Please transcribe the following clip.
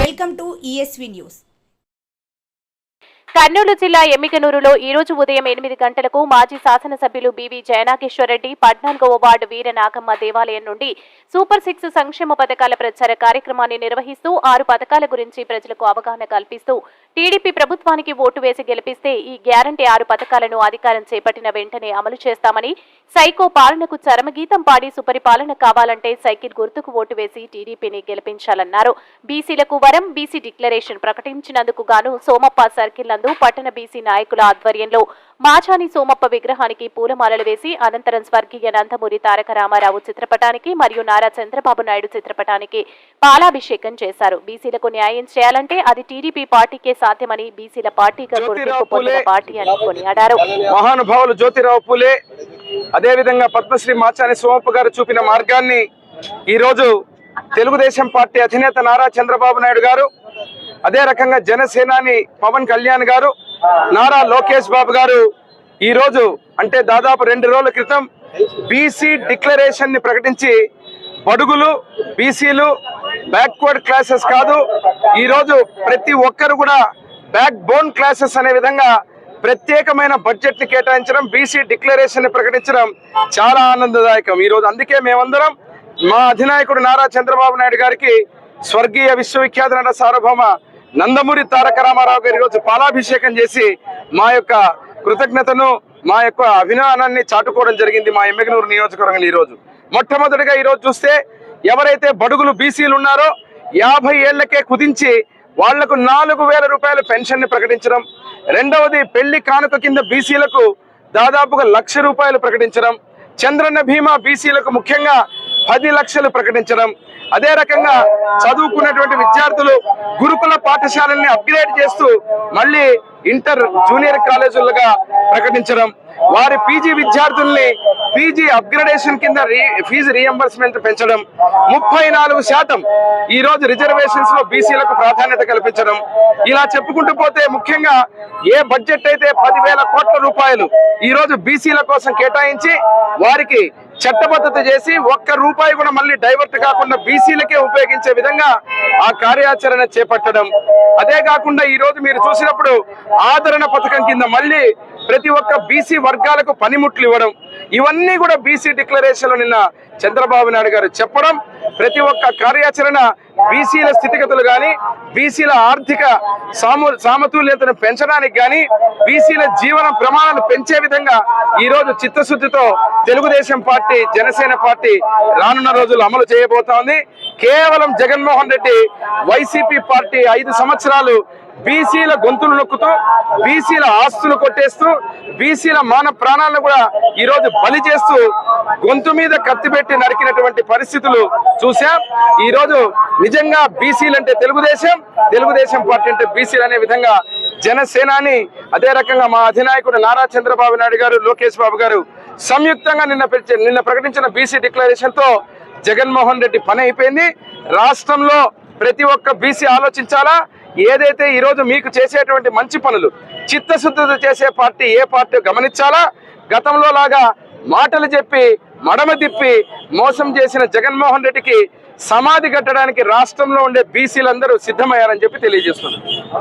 Welcome to ESV news Kurnool జిల్లా ఎమ్మికనూరులో ఈ రోజు ఉదయం ఎనిమిది గంటలకు మాజీ శాసనసభ్యులు బివి జయనాగేశ్వరరెడ్డి పద్నాలుగవ వార్డు వీర నాగమ్మ దేవాలయం నుండి సూపర్ సిక్స్ సంక్షేమ పథకాల ప్రచార కార్యక్రమాన్ని నిర్వహిస్తూ ఆరు పథకాల గురించి ప్రజలకు అవగాహన కల్పిస్తూ టీడీపీ ప్రభుత్వానికి ఓటు వేసి గెలిపిస్తే ఈ గ్యారంటీ ఆరు పథకాలను అధికారం చేపట్టిన వెంటనే అమలు చేస్తామని సైకో పాలనకు చరమగీతం పాడి సుపరిపాలన కావాలంటే సైకిల్ గుర్తుకు ఓటు వేసి టీడీపీని గెలిపించాలన్నారు. బీసీలకు వరం బీసీ డిక్లరేషన్ ప్రకటించినందుకు గాను సోమప్ప సర్కిల్ నందు పట్టణ బీసీ నాయకుల ఆధ్వర్యంలో మాచాని సోమప్ప విగ్రహానికి పూలమాలలు వేసి అనంతరం స్వర్గీయ నందమూరి తారక రామారావు చిత్రపటానికి మరియు నారా చంద్రబాబు నాయుడు చిత్రపటానికి పాలాభిషేకం చేశారు. బీసీలకు న్యాయం చేయాలంటే అది టీడీపీ పార్టీకే సాధ్యమని బీసీల పార్టీగా గుర్తింపు పొందిన పార్టీ అని కొనియాడారు. మహానుభావులు జ్యోతిరావు పూలే. అదేవిధంగా పద్మశ్రీ మాచాని సోమప్ప గారు చూపిన మార్గాన్ని ఈరోజు తెలుగుదేశం పార్టీ అధినేత నారా చంద్రబాబు నాయుడు గారు అదే రకంగా జనసేనాని పవన్ కళ్యాణ్ గారు నారా లోకేష్ బాబు గారు ఈరోజు అంటే దాదాపు రెండు రోజుల క్రితం బీసీ డిక్లరేషన్ని ప్రకటించి బడుగులు బీసీలు బ్యాక్వర్డ్ క్లాసెస్ కాదు ఈరోజు ప్రతి ఒక్కరు కూడా బ్యాక్ బోన్ క్లాసెస్ అనే విధంగా ప్రత్యేకమైన బడ్జెట్ని కేటాయించడం బీసీ డిక్లరేషన్ని ప్రకటించడం చాలా ఆనందదాయకం. ఈ రోజు అందుకే మేమందరం మా అధినాయకుడు నారా చంద్రబాబు నాయుడు గారికి స్వర్గీయ విశ్వవిఖ్యాత నట సార్వభౌమ నందమూరి తారక రామారావు గారి రోజు పాలాభిషేకం చేసి మా యొక్క కృతజ్ఞతను మా యొక్క అభిమానాన్ని చాటుకోవడం జరిగింది మా ఎమ్మెగనూరు నియోజకవర్గంలో ఈ రోజు మొట్టమొదటిగా ఈరోజు చూస్తే ఎవరైతే బడుగులు బీసీలు ఉన్నారో యాభై ఏళ్ళకే కుదించి వాళ్ళకు నాలుగు వేల రూపాయల పెన్షన్ని ప్రకటించడం రెండవది పెళ్ళి కానుక కింద బీసీలకు దాదాపుగా లక్ష రూపాయలు ప్రకటించడం చంద్రన్న భీమా బీసీలకు ముఖ్యంగా పది లక్షలు ప్రకటించడం. అదే రకంగా చదువుకున్నటువంటి విద్యార్థులు గురుకుల పాఠశాలల్ని అప్గ్రేడ్ చేస్తూ మళ్ళీ ఇంటర్ జూనియర్ కాలేజీలుగా ప్రకటించడం. వారి పీజీ విద్యార్థుల్ని పీజీ అప్గ్రేడేషన్ కింద ఫీజు రీఎంబర్స్మెంట్ పెంచడం. ముప్పై నాలుగు శాతం ఈ రోజు రిజర్వేషన్స్లో బీసీలకు ప్రాధాన్యత కల్పించడం. ఇలా చెప్పుకుంటూ పోతే ముఖ్యంగా ఏ బడ్జెట్ అయితే పదివేల కోట్ల రూపాయలు ఈ రోజు బీసీల కోసం కేటాయించి వారికి చట్టబద్ధత చేసి ఒక్క రూపాయి కూడా మళ్ళీ డైవర్ట్ కాకుండా బీసీలకే ఉపయోగించే విధంగా ఆ కార్యాచరణ చేపట్టడం. అదే కాకుండా ఈ రోజు మీరు చూసినప్పుడు ఆదరణ పథకం కింద మళ్ళీ ప్రతి ఒక్క బీసీ వర్గాలకు పనిముట్లు ఇవ్వడం ఇవన్నీ కూడా బీసీ డిక్లరేషన్లో నిన్న చంద్రబాబు నాయుడు గారు చెప్పడం ప్రతి ఒక్క కార్యాచరణ బీసీల స్థితిగతులు కానీ బీసీల ఆర్థిక సాము సామతుల్యతను పెంచడానికి కానీ బీసీల జీవన ప్రమాణాలు పెంచే విధంగా ఈ రోజు చిత్తశుద్ధితో తెలుగుదేశం పార్టీ జనసేన పార్టీ రానున్న రోజులు అమలు చేయబోతోంది. కేవలం జగన్మోహన్ రెడ్డి వైసీపీ పార్టీ ఐదు సంవత్సరాలు బీసీల గొంతులు నొక్కుతూ బీసీల ఆస్తులు కొట్టేస్తూ బీసీల మాన ప్రాణాలను కూడా ఈ రోజు బలి చేస్తూ గొంతు మీద కత్తి పెట్టి నరికినటువంటి పరిస్థితులు చూసాం ఈ రోజు నిజంగా బీసీలు అంటే తెలుగుదేశం తెలుగుదేశం పార్టీ అంటే బీసీలు అనే విధంగా జనసేనాని అదే రకంగా మా అధినాయకుడు నారా చంద్రబాబు నాయుడు గారు లోకేష్ బాబు గారు సంయుక్తంగా నిన్న నిన్న ప్రకటించిన బీసీ డిక్లరేషన్తో జగన్మోహన్ రెడ్డి పని అయిపోయింది. రాష్ట్రంలో ప్రతి ఒక్క బీసీ ఆలోచించాలా? ఏదైతే ఈ రోజు మీకు చేసేటువంటి మంచి పనులు చిత్తశుద్ధితో చేసే పార్టీ ఏ పార్టీ గమనించాలా? గతంలో లాగా మాటలు చెప్పి మడమ తిప్పి మోసం చేసిన జగన్మోహన్ రెడ్డికి సమాధి కట్టడానికి రాష్ట్రంలో ఉండే బీసీలందరూ సిద్ధమయ్యారని చెప్పి తెలియజేస్తున్నారు